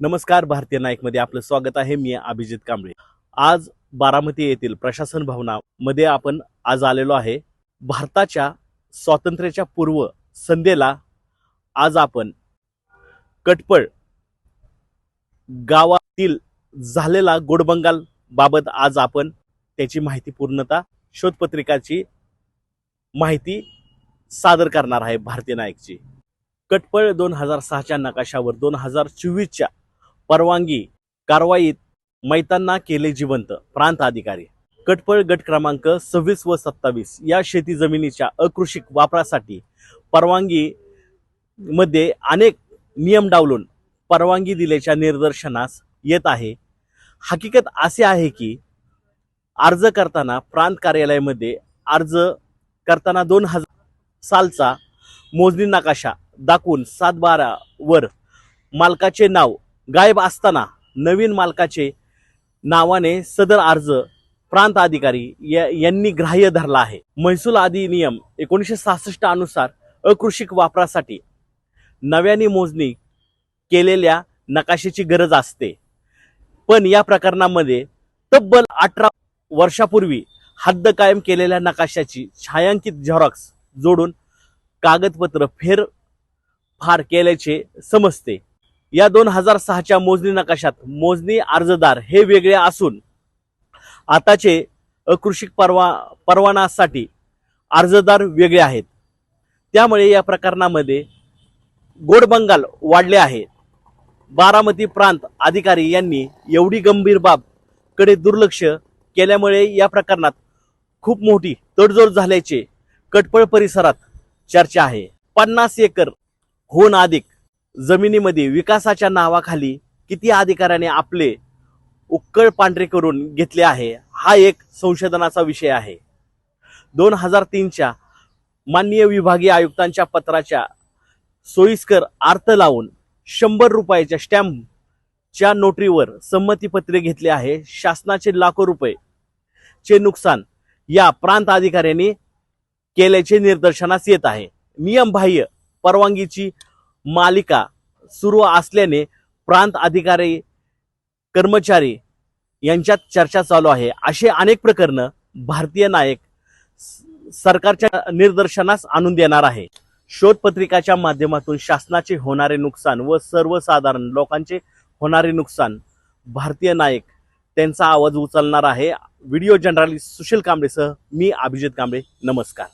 नमस्कार भारतीय नाईकमध्ये आपलं स्वागत आहे. मी अभिजित कांबळे. आज बारामती येथील प्रशासन भवनामध्ये आपण आज आलेलो आहे. भारताच्या स्वातंत्र्याच्या पूर्व संध्येला आज आपण कटपळ गावातील झालेला गोडबंगाल बाबत आज आपण त्याची माहिती पूर्णता शोधपत्रिकाची माहिती सादर करणार आहे भारतीय नायकची कटपळ दोन हजार सहाच्या नकाशावर दोन हजार चोवीसच्या परवानगी कारवाईत मैतांना केले जिवंत. प्रांत अधिकारी. कटपळ गट क्रमांक सव्वीस व सत्तावीस या शेती जमिनीच्या अकृषिक वापरासाठी परवानगी मध्ये अनेक नियम डावलून परवानगी दिल्याच्या निदर्शनास येत आहे. हकीकत असे आहे की अर्ज करताना प्रांत कार्यालयामध्ये अर्ज करताना दोन हजार सालचा मोजणी नकाशा दाखवून सात बारावर मालकाचे नाव गायब असताना नवीन मालकाचे नावाने सदर अर्ज प्रांत अधिकारी या- यांनी ग्राह्य धरला आहे. महसूल अधिनियम एकोणीसशे सहासष्ट अनुसार अकृषिक वापरासाठी नव्याने मोजणी केलेल्या नकाशाची गरज असते. पण या प्रकरणामध्ये तब्बल अठरा वर्षापूर्वी हद्द कायम केलेल्या नकाशाची छायांकित झेरॉक्स जोडून कागदपत्र फेर फार केल्याचे समजते. या दोन हजार सहाच्या मोजणी नकाशात मोजणी अर्जदार हे वेगळे असून आताचे अकृषिक परवा परवानासाठी अर्जदार वेगळे आहेत. त्यामुळे या प्रकरणामध्ये गोड बंगाल वाढले आहे. बारामती प्रांत अधिकारी यांनी एवढी गंभीर बाबकडे दुर्लक्ष केल्यामुळे या प्रकरणात खूप मोठी तडजोड झाल्याचे कटपळ परिसरात चर्चा आहे. पन्नास एकर होऊन अधिक जमिनीमध्ये विकासाच्या नावाखाली किती अधिकाऱ्याने आपले उक्कळ पांढरे करून घेतले आहे हा एक संशोधनाचा विषय आहे. दोन हजार तीनच्या माननीय विभागीय आयुक्तांच्या पत्राच्या सोयीस्कर अर्थ लावून शंभर रुपयाच्या स्टॅम्पच्या नोटरीवर संमतीपत्रे घेतले आहे शासनाचे लाखो रुपये चे नुकसान या प्रांत अधिकाऱ्यांनी केल्याचे निदर्शनास येत आहे. नियमबाह्य परवानगीची मालिका सुरू असल्याने प्रांत अधिकारी कर्मचारी यांच्यात चर्चा चालू आहे. असे अनेक प्रकरण भारतीय नायक स- सरकारच्या निदर्शनास आणून देणार आहे. शोधपत्रिकाच्या माध्यमातून शासनाचे होणारे नुकसान व सर्वसाधारण लोकांचे होणारे नुकसान भारतीय नायक त्यांचा आवाज उचलणार आहे. व्हिडिओ जर्नलिस्ट सुशील कांबळेसह मी अभिजित कांबळे. नमस्कार.